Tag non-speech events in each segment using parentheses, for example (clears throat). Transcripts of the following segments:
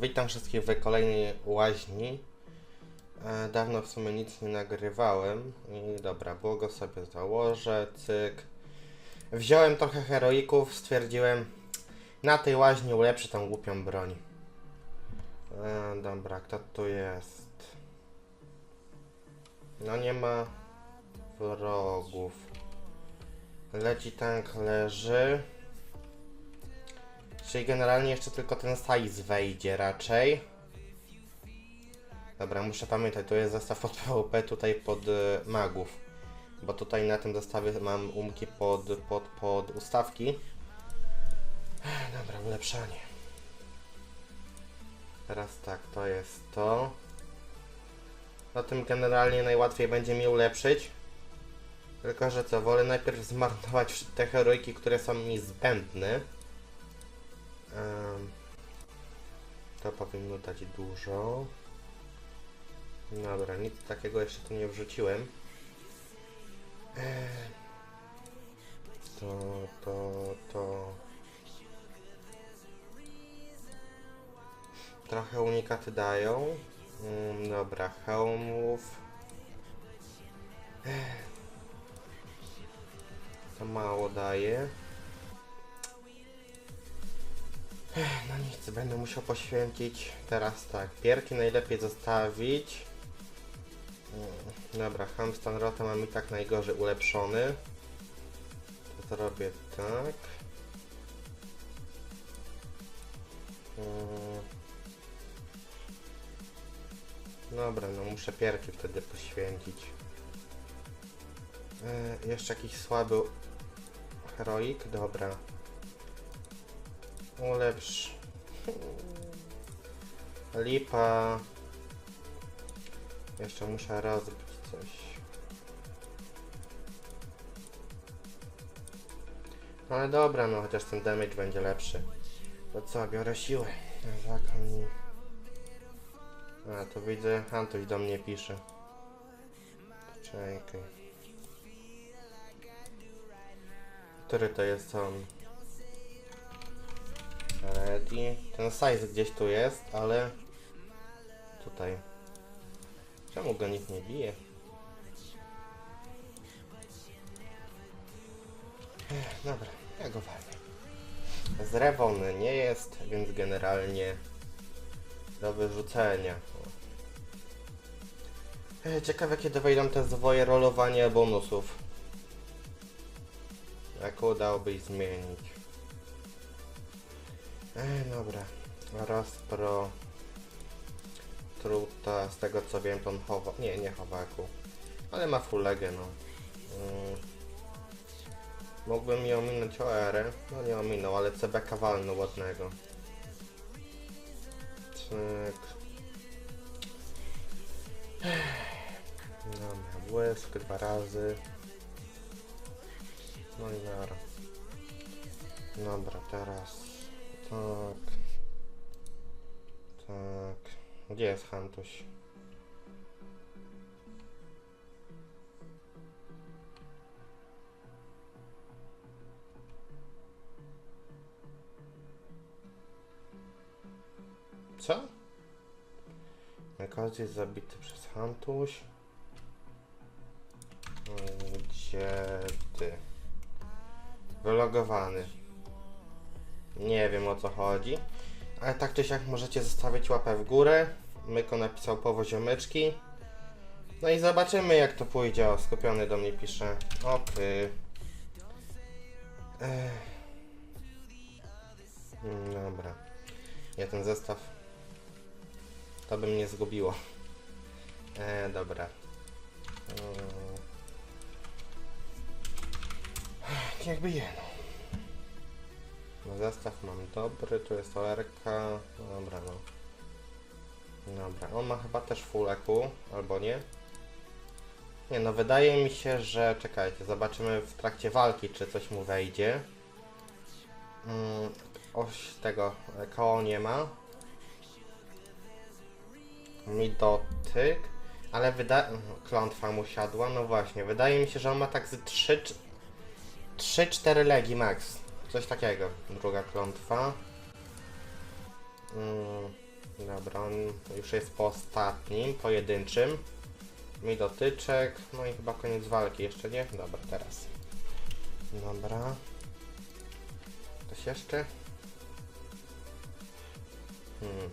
Witam wszystkich w kolejnej łaźni. E, dawno w sumie nic nie nagrywałem. I dobra, było go sobie założę, cyk. Wziąłem trochę heroików, stwierdziłem na tej łaźni ulepszę tą głupią broń. E, dobra, kto tu jest? No nie ma wrogów. Leci tank, leży. Czyli generalnie jeszcze tylko ten size wejdzie raczej. Dobra, muszę pamiętać, to jest zestaw pod PvP tutaj pod y, magów. Bo tutaj na tym zestawie mam umki pod, pod, pod ustawki. Ech, Dobra, ulepszanie. Teraz tak, to jest to. No tym generalnie najłatwiej będzie mi ulepszyć. Tylko, że co, wolę najpierw zmarnować te heroiki, które są mi zbędne. To powinno dać dużo. Dobra, nic takiego jeszcze tu nie wrzuciłem. Em, To, to, to. Trochę unikaty dają. Mm, dobra, hełmów. To mało daje. No nic, będę musiał poświęcić teraz tak. Pierki najlepiej zostawić. Mm, Dobra, Hamstan Rota mam i tak najgorzej ulepszony. To zrobię tak. Mm. Dobra, no muszę pierki wtedy poświęcić. E, jeszcze jakiś słaby heroik? Dobra. Ulepsz. Lipa. Jeszcze muszę rozbić coś. No Ale dobra, no chociaż ten damage będzie lepszy. To co, biorę siłę. A, tu widzę, Antoś do mnie pisze. Czekaj. Który to jest on? Ten size gdzieś tu jest, ale tutaj. Czemu go nikt nie bije? Dobra, ja go walnę. Zrewony nie jest, więc generalnie do wyrzucenia. Ciekawe kiedy wejdą te zwoje rolowania bonusów. Jak udałoby ich zmienić. Ej, dobra. Rozpro. Truta, z tego co wiem, to on chowa. Nie, nie chowaku. Ale ma full legę, no. Mm. Mógłbym mi ominąć OR. No nie ominął, ale CBK walnął ładnego. Cyk. Dobra, błysk dwa razy. No i nara. Dobra, teraz tak. Tak. Gdzie jest Hantuś? Co? Nekos jest zabity przez Hantuś. Gdzie ty? Wylogowany. Nie wiem o co chodzi. Ale tak czy siak możecie zostawić łapę w górę. Myko napisał powoziomyczki. No i zobaczymy jak to pójdzie. O, skupiony do mnie pisze. Ech. Mm, Dobra. Nie ten zestaw. To by mnie zgubiło. E, dobra. Mm. Jakby no. No zestaw mam dobry, tu jest olerka. No dobra, no. Dobra, on ma chyba też full EQ, albo nie? Nie no, wydaje mi się, że... Czekajcie, zobaczymy w trakcie walki, czy coś mu wejdzie. Mm, oś tego e, koło nie ma. Mi dotyk. Ale wyda... Klątwa mu siadła, no właśnie. Wydaje mi się, że on ma tak z 3 3-4 legi max. Coś takiego. Druga klątwa. Mm. Dobra, on już jest po ostatnim, pojedynczym. Mi dotyczek, no i chyba koniec walki, jeszcze nie? Dobra, teraz. Dobra. Ktoś jeszcze? Hmm.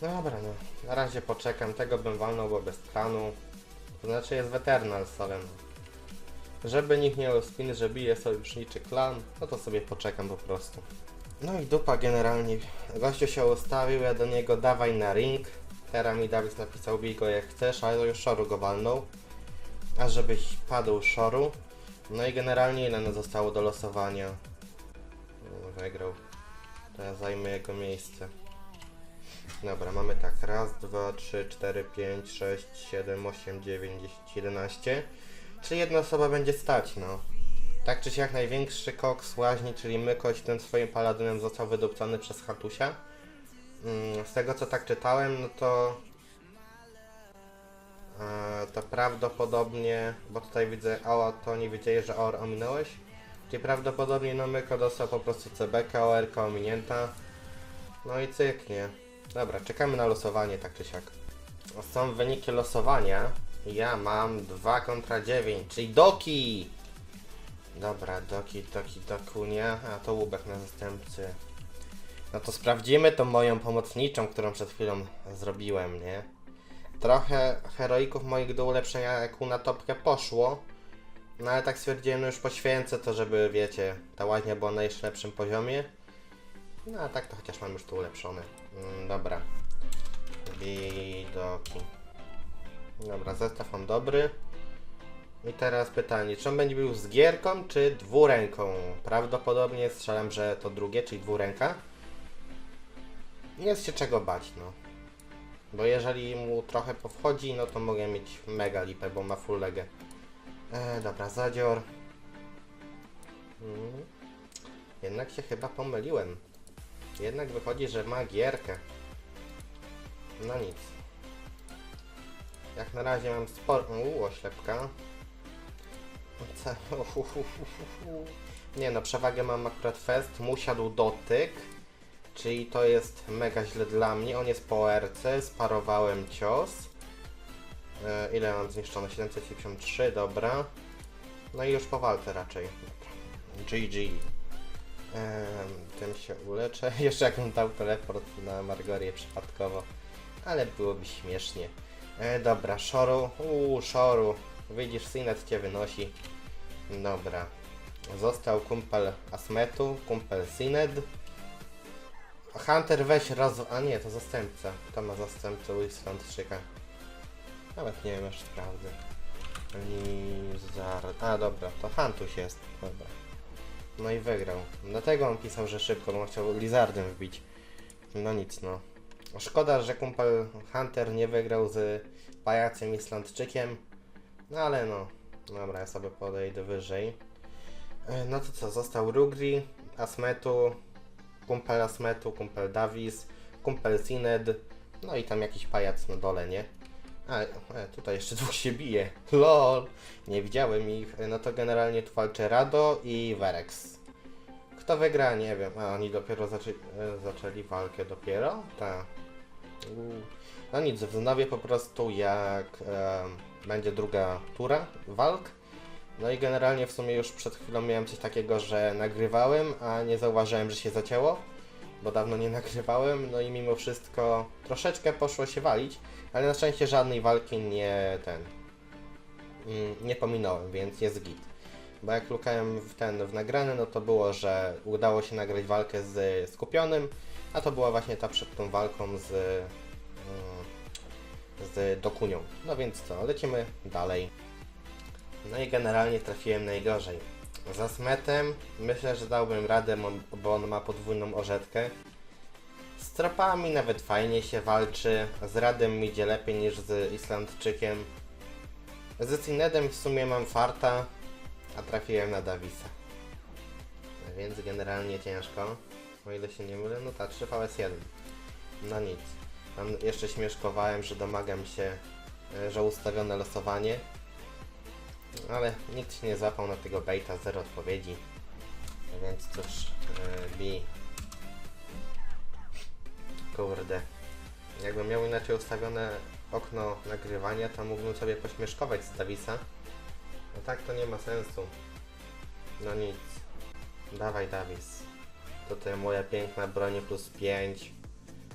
Dobra, no. Na razie poczekam. Tego bym walnął, bo bez planu. To znaczy jest Eternal Solen. Żeby nikt nie spin, że bije sojuszniczy klan, no to sobie poczekam po prostu. No i dupa generalnie. Gościu się ustawił, ja do niego dawaj na ring. Teraz mi Dawid napisał bij go jak chcesz, ale już Szoru go walnął. A żebyś padł Szoru. No i generalnie ile nam zostało do losowania? No, Wygrał. Ja zajmę jego miejsce. Dobra, mamy tak. Raz, dwa, trzy, cztery, pięć, sześć, siedem, osiem, dziewięć, dziesięć, jedenaście. Czyli jedna osoba będzie stać, no. Tak czy siak największy koks łaźni, czyli Mykoś tym swoim paladynem został wydupcony przez Hatusia. Mm, Z tego co tak czytałem, no to... e, To prawdopodobnie, bo tutaj widzę, o, to nie wiedzieli, że OR ominąłeś. Czyli prawdopodobnie no Myko dostał po prostu CBK, OR ominięta. No i cyknie. Dobra, czekamy na losowanie tak czy siak. Są wyniki losowania. Ja mam 2 kontra 9, czyli Doki! Dobra, Doki, Doki, Dokunia, a to łubek na zastępcy. No to sprawdzimy tą moją pomocniczą, którą przed chwilą zrobiłem, nie? Trochę heroików moich do ulepszenia jak na topkę poszło. No ale tak stwierdziłem, no już poświęcę to, żeby wiecie, ta łaźnia była na jeszcze lepszym poziomie. No a tak to chociaż mam już tu ulepszone. Mm, dobra. Widoki. Dobra, zestaw mam dobry. I teraz pytanie, czy on będzie był z gierką, czy dwuręką? Prawdopodobnie strzelam, że to drugie, czyli dwuręka. Nie jest się czego bać, no. Bo jeżeli mu trochę powchodzi, no to mogę mieć mega lipę, bo ma full legę. E, dobra, zadzior. Mm. Jednak się chyba pomyliłem. Jednak wychodzi, że ma gierkę. No nic. Jak na razie mam sporo... Uuu, oślepka. Co? (laughs) Nie no, przewagę mam akurat fest. Mu siadł dotyk. Czyli to jest mega źle dla mnie. On jest po RC, sparowałem cios. E, ile mam zniszczone? 773, dobra. No i już po walce raczej. GG. Tym się uleczę. (laughs) Jeszcze jakbym dał teleport na Margorię przypadkowo. Ale byłoby śmiesznie. E, dobra, Szoru. Uuu, Szoru. Widzisz, Sinet cię wynosi. Dobra. Został kumpel Asmetu, kumpel Sinet. Hunter weź roz... A nie, to zastępca. Kto ma zastępcę Wislandczyka? Nawet nie wiem, aż sprawdzę. Lizard... A dobra, to Huntuś jest. Dobra. No i wygrał. Dlatego on pisał, że szybko, bo on chciał Lizardem wbić. No nic, no. Szkoda, że kumpel Hunter nie wygrał z pajacem Islandczykiem. No ale no. Dobra, ja sobie podejdę wyżej. E, No to co, został Rugri, Asmetu, kumpel Asmetu, kumpel Davis, kumpel Sined, no i tam jakiś pajac na dole, nie? A, e, tutaj jeszcze (laughs) dwóch się bije. LOL! Nie widziałem ich. E, No to generalnie tu walczy Rado i Verex. Kto wygra, nie wiem. A oni dopiero zaczę zaczęli walkę dopiero? Tak. Uuu. No nic, wznowię po prostu jak em, będzie druga tura walk. No i generalnie w sumie już przed chwilą miałem coś takiego, że nagrywałem, a nie zauważyłem, że się zacięło, bo dawno nie (laughs) nagrywałem, no i mimo wszystko troszeczkę poszło się walić, ale na szczęście żadnej walki nie ten mm, nie pominąłem, więc jest git. Bo jak lukałem w ten w nagrany, no to było, że udało się nagrać walkę z skupionym, a to była właśnie ta przed tą walką z, mm, z Dokunią. No więc co, lecimy dalej. No i generalnie trafiłem najgorzej. Za Smetem myślę, że dałbym radę, bo on ma podwójną orzetkę. Z tropami nawet fajnie się walczy, z Radem idzie lepiej niż z Islandczykiem. Z Sinedem w sumie mam farta, a trafiłem na Davisa. Więc generalnie ciężko. O ile się nie mylę, no tak, 3 VS1. No nic. Tam jeszcze śmieszkowałem, że domagam się, e, że ustawione losowanie. Ale nikt się nie zapał na tego baita, zero odpowiedzi. Więc cóż, e, bi. Kurde. Jakbym miał inaczej ustawione okno nagrywania, to mógłbym sobie pośmieszkować z Davisa. No tak to nie ma sensu. No nic. Dawaj Davis. Tutaj moja piękna broń plus 5.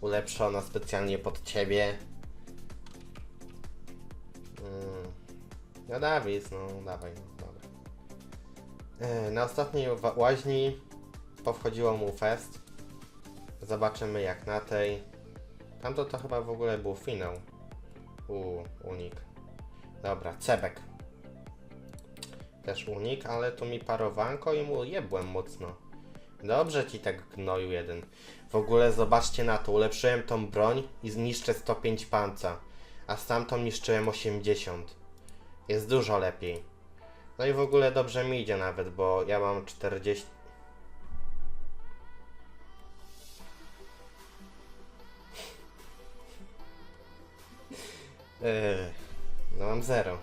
Ulepszona specjalnie pod ciebie. Mm. No Davis, no dawaj, no dobra. E, Na ostatniej łaźni powchodziło mu fest. Zobaczymy jak na tej. Tamto to chyba w ogóle był finał. U, unik. Dobra, Cebek. Też unik, ale tu mi parowanko i mu jebłem mocno. Dobrze ci tak gnoju jeden. W ogóle zobaczcie na to, ulepszyłem tą broń i zniszczę 105 panca, a z tamtą niszczyłem 80. Jest dużo lepiej. No i w ogóle dobrze mi idzie nawet, bo ja mam 40... (laughs) Eee, no mam 0.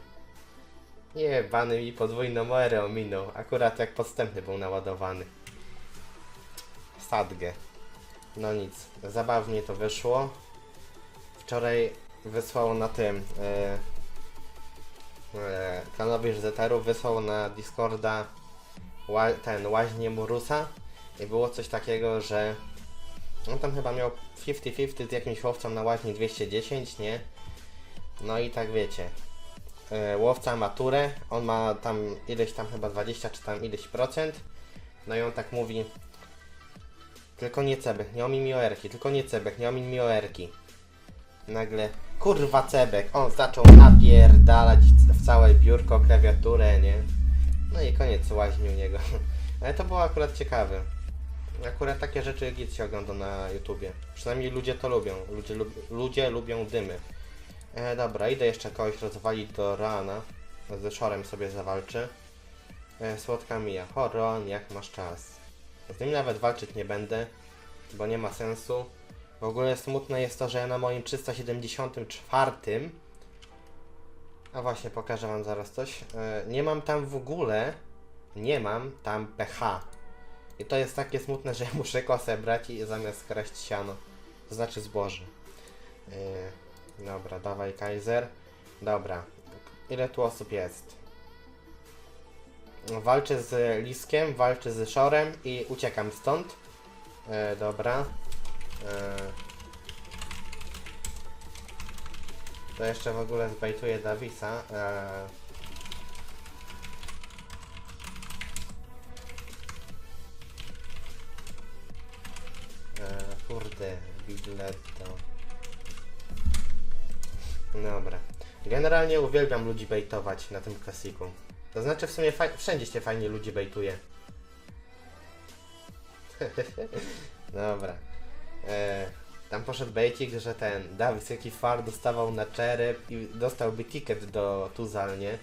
Nie, bany mi podwójną erę ominął. Akurat jak podstępny był naładowany. Sadgę. No nic, zabawnie to wyszło. Wczoraj wysłał na tym e, klanowi Zeteru wysłał na Discorda ła, ten łaźnię Murusa i było coś takiego, że on tam chyba miał 50-50 z jakimś łowcą na łaźni 210, nie? No i tak wiecie. E, łowca ma turę, on ma tam ileś tam chyba 20 czy tam ileś procent. No i on tak mówi tylko nie cebek, nie omin mi oerki, tylko nie cebek, nie omin mi oerki. Nagle, kurwa cebek, on zaczął napierdalać w całe biurko, klawiaturę, nie? No i koniec łaźni u niego. (laughs) Ale to było akurat ciekawe. Akurat takie rzeczy git się ogląda na YouTubie. Przynajmniej ludzie to lubią. Ludzie, lub, ludzie lubią dymy. E, dobra, idę jeszcze kogoś rozwalić do rana. Z szorem sobie zawalczy. E, słodka mija. Horon, jak masz czas. Z nim nawet walczyć nie będę, bo nie ma sensu. W ogóle smutne jest to, że ja na moim 374 a właśnie pokażę wam zaraz coś. E, nie mam tam w ogóle, nie mam tam pH. I to jest takie smutne, że muszę kosę brać i zamiast kraść siano. To znaczy zboże. E, dobra, dawaj Kaiser. Dobra. Ile tu osób jest? Walczę z Liskiem, walczę z Shorem i uciekam stąd. E, dobra. E, to jeszcze w ogóle zbejtuję Davisa. E, e, kurde, Bigletto. Dobra. Generalnie uwielbiam ludzi bejtować na tym klasiku. To znaczy w sumie wszędzie się fajnie ludzi bejtuje. (laughs) Dobra. E, tam poszedł bejcik, że ten Dawid jaki far dostawał na czerep i dostałby ticket do Tuzal, nie?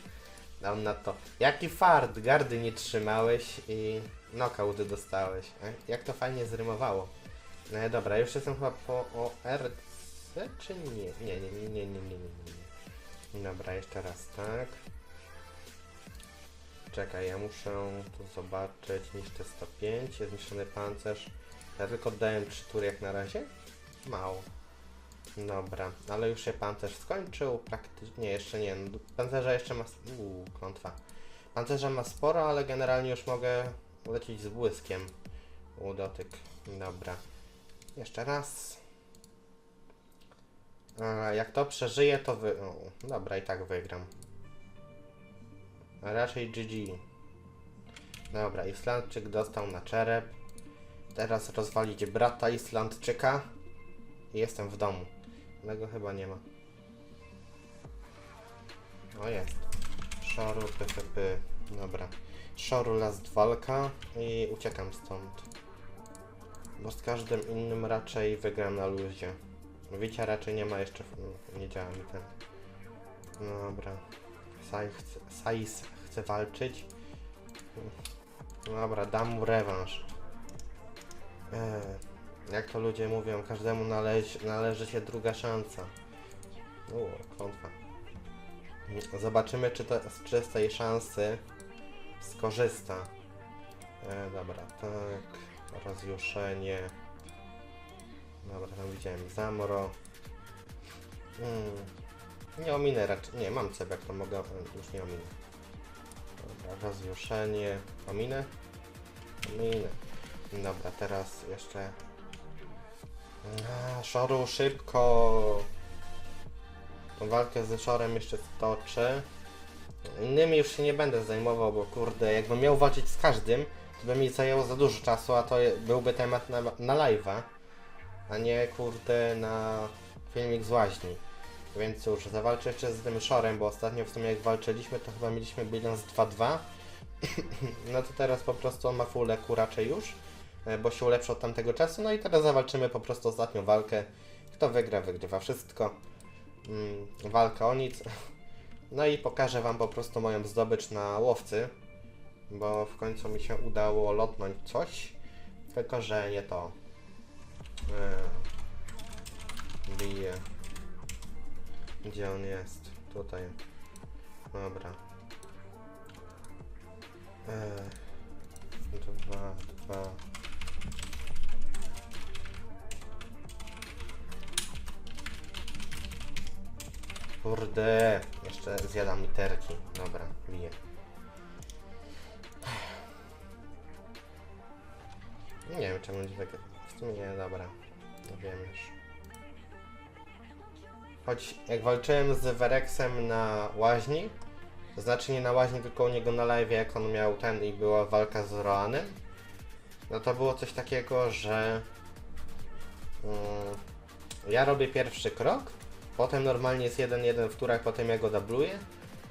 Na to, jaki fart, gardy nie trzymałeś i knockout dostałeś. E, jak to fajnie zrymowało. No dobra, już jestem chyba po ORC, czy? Nie, nie, nie, nie, nie, nie, nie, nie. Dobra, jeszcze raz, tak. Czekaj, ja muszę tu zobaczyć. Niszczę 105, jest zniszczony pancerz. Ja tylko oddałem 3 tury jak na razie? Mało. Dobra, ale już się pancerz skończył. Praktycznie jeszcze nie. no, Pancerza jeszcze ma. Uuu, klątwa. Pancerza ma sporo, ale generalnie już mogę lecieć z błyskiem. U dotyk. Dobra. Jeszcze raz. A, jak to przeżyję, to wy. O, dobra, i tak wygram. Raczej GG. Dobra, Islandczyk dostał na czerep. Teraz rozwalić brata Islandczyka. Jestem w domu. Ale go chyba nie ma. O jest. Szoru, ppp. Dobra. Szoru last walka i uciekam stąd. Bo z każdym innym raczej wygram na luzie. Wicia raczej nie ma jeszcze. Nie działa mi ten. Dobra. Chce, Sais chce walczyć. Dobra, dam mu rewanż. Eee, jak to ludzie mówią, każdemu należy, się druga szansa. O. Zobaczymy, czy, to, czy z tej szansy skorzysta. E, dobra, tak. Rozjuszenie. Dobra, tam widziałem Zamro. Mm. Nie ominę raczej. Nie, mam cebek, to mogę. Już nie ominę. Rozjuszenie. Ominę? Ominę. Dobra, teraz jeszcze. A, szoru szybko! Tą walkę ze szorem jeszcze stoczę. Innymi już się nie będę zajmował, bo kurde, jakbym miał walczyć z każdym, to by mi zajęło za dużo czasu, a to byłby temat na, na live'a, a nie kurde na filmik z łaźni. Więc cóż, zawalczę jeszcze z tym szorem, bo ostatnio w sumie jak walczyliśmy, to chyba mieliśmy bilans 2-2. (clears throat) no to teraz po prostu on ma full leku raczej już, e, bo się ulepszył od tamtego czasu. No i teraz zawalczymy po prostu ostatnią walkę. Kto wygra, wygrywa wszystko. Mm, walka o nic. (laughs) No i pokażę Wam po prostu moją zdobycz na łowcy, bo w końcu mi się udało lotnąć coś, tylko że nie to. Eee, bije. Gdzie on jest? Tutaj. Dobra. Eee, dwa, dwa. Kurde, jeszcze zjadam literki. Dobra, biję. Nie wiem czemu takie... W sumie nie, dobra. No wiem już. Choć jak walczyłem z Werexem na łaźni, znaczy nie na łaźni, tylko u niego na live, jak on miał ten i była walka z Roanem, no to było coś takiego, że mm, ja robię pierwszy krok, potem normalnie jest 1-1 w turach, potem ja go dubluję,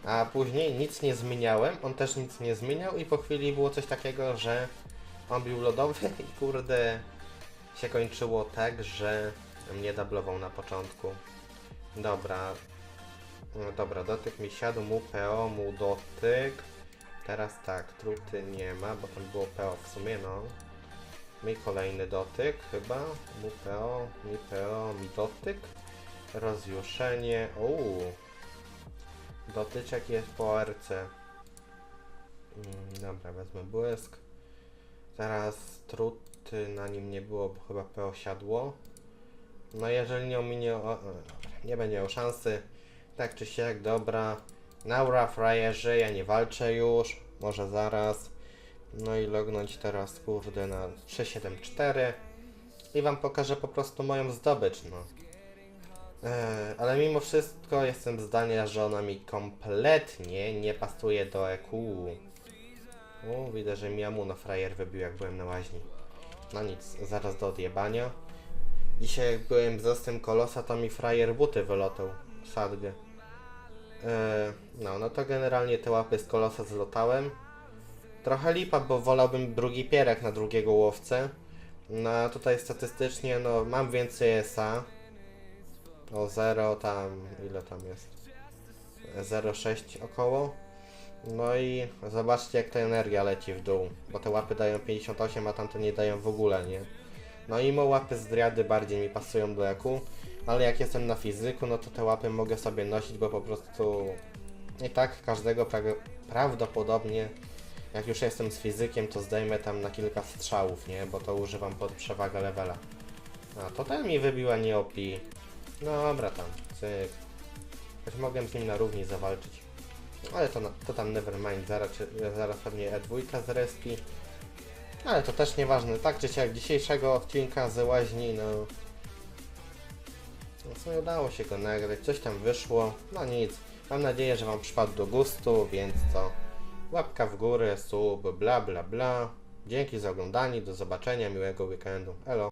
a później nic nie zmieniałem, on też nic nie zmieniał i po chwili było coś takiego, że on bił lodowy (laughs) i kurde się kończyło tak, że mnie dublował na początku. Dobra. No dobra, dotyk mi siadł, mu PO, mu dotyk. Teraz tak, truty nie ma, bo tam było PO w sumie, no. Mi kolejny dotyk chyba. Mu PO, mi PO, mi dotyk. Rozjuszenie. Uuu. Dotyczek jest po RC. Mm, dobra, wezmę błysk. Teraz truty na nim nie było, bo chyba PO siadło. No jeżeli nie ominie, o, nie będzie miał szansy. Tak czy siak, dobra. Naura, frajerzy, ja nie walczę już. Może zaraz. No i lognąć teraz, kurde, na 374. I wam pokażę po prostu moją zdobycz, no. Eee, ale mimo wszystko jestem zdania, że ona mi kompletnie nie pasuje do EQ. Widzę, że mi Amuno frajer wybił jak byłem na łaźni. No nic, zaraz do odjebania. Dzisiaj jak byłem z tym kolosa, to mi frajer buty wylotał. Sadgę. Eee, no, no to generalnie te łapy z kolosa zlotałem. Trochę lipa, bo wolałbym drugi pierak na drugiego łowcę. No a tutaj statystycznie, no mam więcej SA. O 0 tam, ile tam jest? 0,6 około. No i zobaczcie jak ta energia leci w dół, bo te łapy dają 58, a tamte nie dają w ogóle, nie? No i mo łapy z driady bardziej mi pasują do jaku, ale jak jestem na fizyku, no to te łapy mogę sobie nosić, bo po prostu i tak każdego pra prawdopodobnie jak już jestem z fizykiem, to zdejmę tam na kilka strzałów, nie? Bo to używam pod przewagę levela. A to ten mi wybiła nie OP. No dobra tam, cyk. Choć mogłem z nim na równi zawalczyć. Ale to, to tam nevermind, zaraz, zaraz pewnie E2 z respi. Ale to też nieważne, tak czy siak dzisiejszego odcinka z łaźni, no... No sumie udało się go nagrać, coś tam wyszło, no nic. Mam nadzieję, że Wam przypadł do gustu, więc co? Łapka w górę, sub, bla bla bla. Dzięki za oglądanie, do zobaczenia, miłego weekendu. Elo.